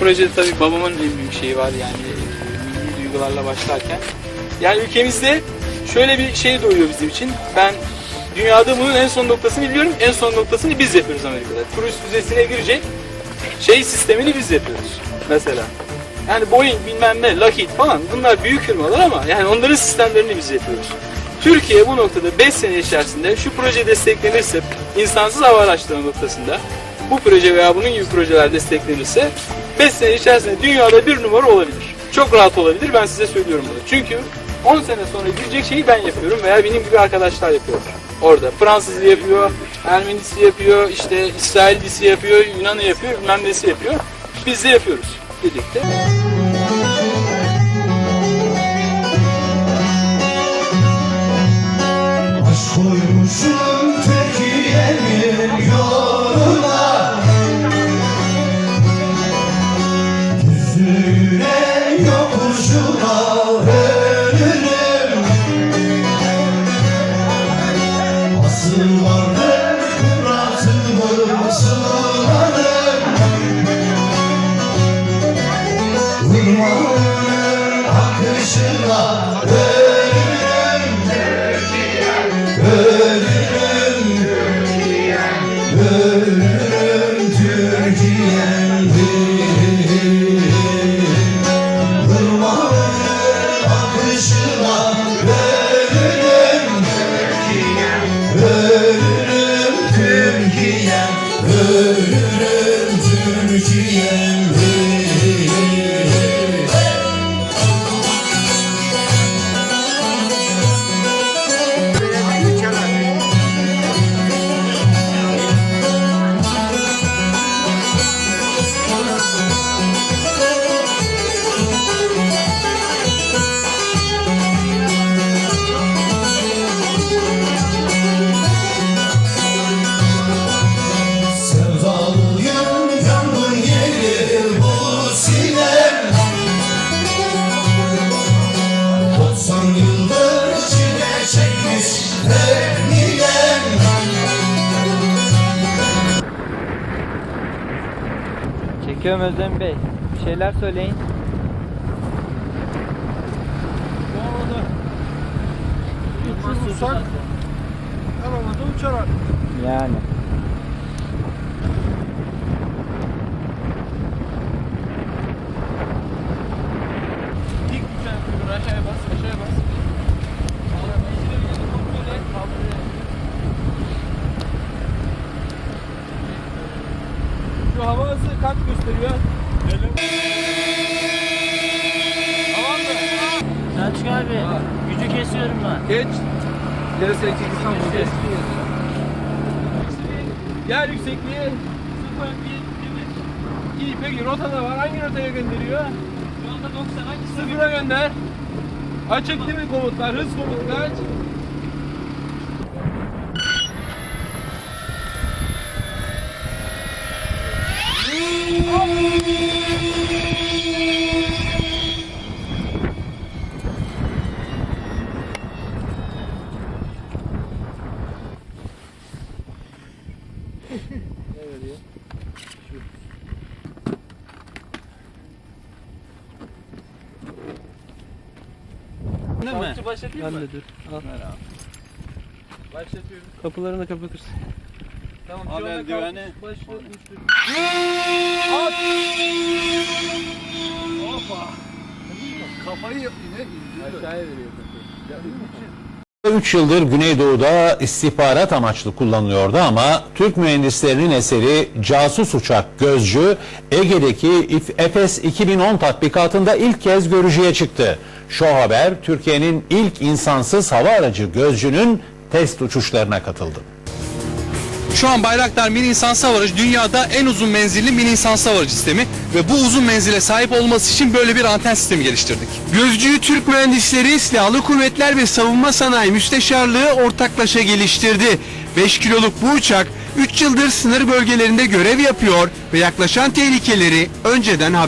projede tabii babamın en büyük şeyi var yani e, milli duygularla başlarken. Yani ülkemizde şöyle bir şey doğuyor bizim için. Ben dünyada bunun en son noktasını biliyorum. En son noktasını biz yapıyoruz Amerika'da. Turist müzesine girecek şey sistemini biz yapıyoruz mesela. Yani Boeing bilmem ne, Lockheed falan bunlar büyük firmalar ama yani onların sistemlerini biz yapıyoruz. Türkiye bu noktada 5 sene içerisinde şu proje desteklenirse insansız hava araçları noktasında bu proje veya bunun gibi projeler desteklenirse 5 sene içerisinde dünyada bir numara olabilir. Çok rahat olabilir ben size söylüyorum bunu. Çünkü 10 sene sonra girecek şeyi ben yapıyorum veya benim gibi arkadaşlar yapıyorlar. Orada Fransız yapıyor, Ermenisi yapıyor, işte İsraillisi yapıyor, Yunan'ı yapıyor, bilmem nesi yapıyor. Biz de yapıyoruz birlikte. Akışına ölürüm Ölürüm Ölürüm Türkiye'm Irmağın akışına Ölürüm Ölürüm Türkiye'm Ölürüm Türkiye'm Çekiyorum Özlem Bey. Bir şeyler söyleyin. Uçurursak havada uçar artık. Yani. Dik bir tane kuyruğu aşağıya bas, aşağıya bas. Şu hava hızı kaç gösteriyor? Tamam mı? Selçuk abi, gücü kesiyorum ben. Geç. Geri sektik İstanbul. Yer yüksekliği 0 İyi peki rotada var. Hangi rotaya gönderiyor? Yolda 90 hangisi? Sıfıra gönder. Açık değil mi komutlar? Hız komutu kaç? Değil mi? Başlatayım mı? dur. Al. Başlatıyorum. Kapılarını kapatırsın. Tamam, şu anda eldiveni. Başlatmıştır. At! Hoppa! Kafayı yine Aşağıya veriyor kafayı. 3 yıldır Güneydoğu'da istihbarat amaçlı kullanılıyordu ama Türk mühendislerinin eseri casus uçak Gözcü Ege'deki Efes 2010 tatbikatında ilk kez görücüye çıktı. Şu haber Türkiye'nin ilk insansız hava aracı Gözcü'nün test uçuşlarına katıldı. Şu an Bayraktar mini insan havarıcı dünyada en uzun menzilli mini insan havarıcı sistemi ve bu uzun menzile sahip olması için böyle bir anten sistemi geliştirdik. Gözcüyü Türk mühendisleri Silahlı Kuvvetler ve Savunma Sanayi Müsteşarlığı ortaklaşa geliştirdi. 5 kiloluk bu uçak 3 yıldır sınır bölgelerinde görev yapıyor ve yaklaşan tehlikeleri önceden haber